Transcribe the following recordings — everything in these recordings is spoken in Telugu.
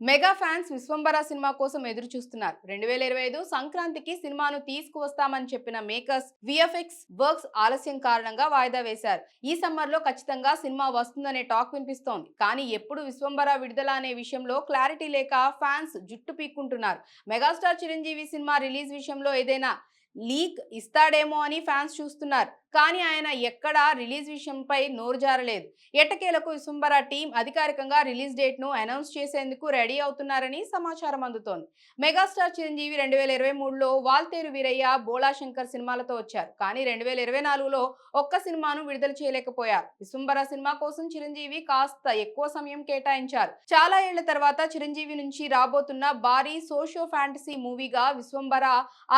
మెగా ఫ్యాన్స్ విశ్వంబర సినిమా కోసం ఎదురు చూస్తున్నారు రెండు వేల ఇరవై ఐదు సంక్రాంతికి సినిమాను తీసుకువస్తామని చెప్పిన మేకర్స్ విఎఫ్ఎక్స్ వర్క్స్ ఆలస్యం కారణంగా వాయిదా వేశారు. ఈ సమ్మర్లో ఖచ్చితంగా సినిమా వస్తుందనే టాక్ వినిపిస్తోంది. కానీ ఎప్పుడు విశ్వంబర విడుదల అనే విషయంలో క్లారిటీ లేక ఫ్యాన్స్ జుట్టు పీక్కుంటున్నారు. మెగాస్టార్ చిరంజీవి సినిమా రిలీజ్ విషయంలో ఏదైనా లీక్ ఇస్తాడేమో అని ఫ్యాన్స్ చూస్తున్నారు. కానీ ఆయన ఎక్కడా రిలీజ్ విషయంపై నోరు జారలేదు. ఎట్టకేలకు విశ్వంబర టీం అధికారికంగా రిలీజ్ డేట్ను అనౌన్స్ చేసేందుకు రెడీ అవుతున్నారని సమాచారం అందుతోంది. మెగాస్టార్ చిరంజీవి రెండు వేల ఇరవై మూడులో వాల్తేరు వీరయ్య బోళాశంకర్ సినిమాలతో వచ్చారు. కానీ రెండు వేల ఇరవై నాలుగులో ఒక్క సినిమాను విడుదల చేయలేకపోయారు. విశ్వంబర సినిమా కోసం చిరంజీవి కాస్త ఎక్కువ సమయం కేటాయించారు. చాలా ఏళ్ళ తర్వాత చిరంజీవి నుంచి రాబోతున్న భారీ సోషో ఫ్యాంటసీ మూవీగా విశ్వంబర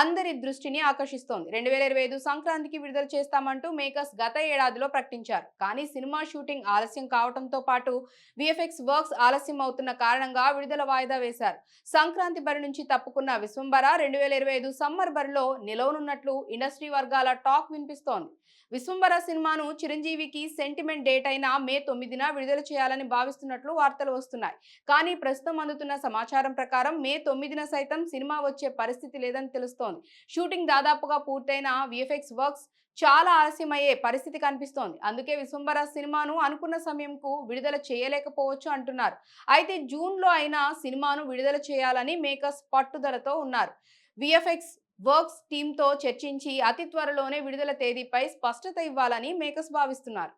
అందరి దృష్టిని ఆకర్షిస్తోంది. రెండు వేల ఇరవై ఐదు సంక్రాంతికి విడుదల చేస్తామంటూ మేకర్స్ గత ఏడాదిలో ప్రకటించారు. కానీ సినిమా షూటింగ్ ఆలస్యం కావడంతో పాటు విఎఫ్ఎక్స్ వర్క్స్ ఆలస్యం అవుతున్న కారణంగా విడుదల వాయిదా వేశారు. సంక్రాంతి బరి నుంచి తప్పుకున్న విశ్వంబర రెండు వేల ఇరవై ఐదు సమ్మర్ బరిలో నిలవనున్నట్లు ఇండస్ట్రీ వర్గాల టాక్ వినిపిస్తోంది. విశ్వంబర సినిమాను చిరంజీవికి సెంటిమెంట్ డేట్ అయిన మే తొమ్మిదిన విడుదల చేయాలని భావిస్తున్నట్లు వార్తలు వస్తున్నాయి. కానీ ప్రస్తుతం అందుతున్న సమాచారం ప్రకారం మే తొమ్మిదిన సైతం సినిమా వచ్చే పరిస్థితి లేదని తెలుస్తోంది. షూటింగ్ దాదాపుగా పూర్తయిన విఎఫ్ఎక్స్ వర్క్స్ చాలా ఆలస్యమయ్యే పరిస్థితి కనిపిస్తోంది. అందుకే విశ్వంబర సినిమాను అనుకున్న సమయంకు విడుదల చేయలేకపోవచ్చు అంటున్నారు. అయితే జూన్లో అయినా సినిమాను విడుదల చేయాలని మేకర్స్ పట్టుదలతో ఉన్నారు. విఎఫ్ఎక్స్ వర్క్స్ టీంతో చర్చించి అతి త్వరలోనే విడుదల తేదీపై స్పష్టత ఇవ్వాలని మేకర్స్ భావిస్తున్నారు.